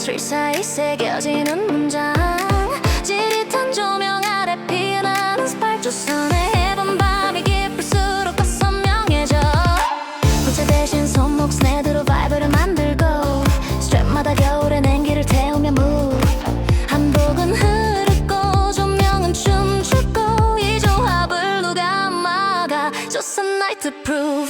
스트릿 사이 새겨지는 문장. 찌릿한 조명 아래 피어나는 스파크 조선의 해본 밤이 깊을수록 더 선명해져. 부채 대신 손목 스네드로 바이브를 만들고 스트랩마다 겨울의 냉기를 태우며 move. 한복은 흐르고 조명은 춤추고 이 조합을 누가 막아? 조선 night to prove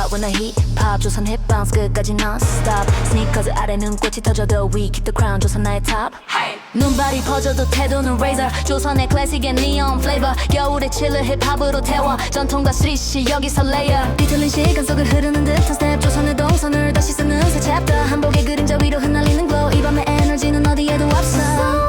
drop when the heat pop 조선 힙 bounce 끝까지 non-stop. 스니커즈 아래 눈꽃이 터져도 we keep the crown 조선 나의 top. 눈발이 퍼져도 태도는 razor. 조선의 클래식의 neon flavor. 겨울의 칠을 힙합으로 태워. 전통과 스트릿이 여기서 layer. 뒤틀린 시간 속을 흐르는 듯한 스텝 조선의 동선을 다시 쓰는 새 챕터 한복의 그림자 위로 흩날리는 glow. 이 밤의 에너지는 어디에도 없어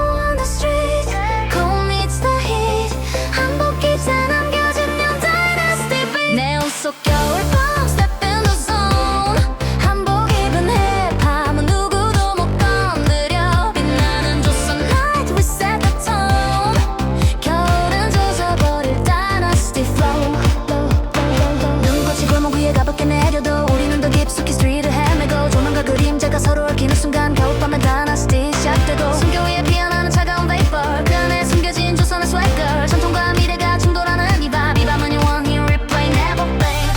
얽히는 순간 겨울밤의 dynasty 시작되고 숨겨 위에 피어나는 차가운 vapor 그 안에 숨겨진 조선의 swagger 전통과 미래가 충돌하는 이밤이 밤은 영원히 replay never fade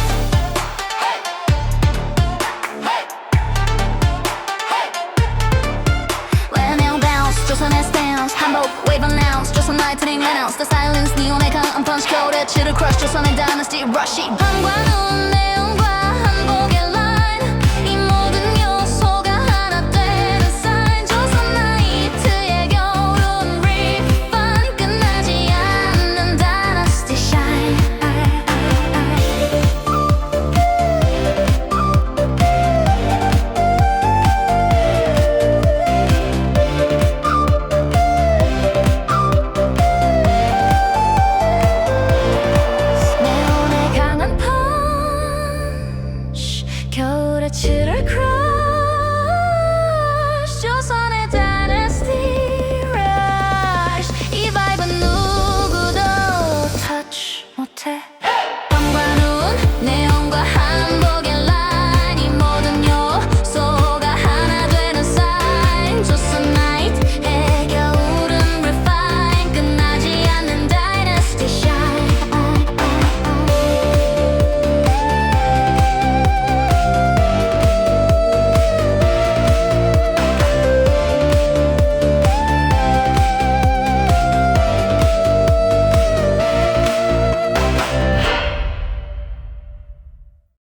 When neon bounce, 조선의 stance 한복 wave and lounge 조선 lightning announce The silence neon의 강한 punch 겨울의 치를 crush 조선의 dynasty rush it 밤과 눈 Should I cry?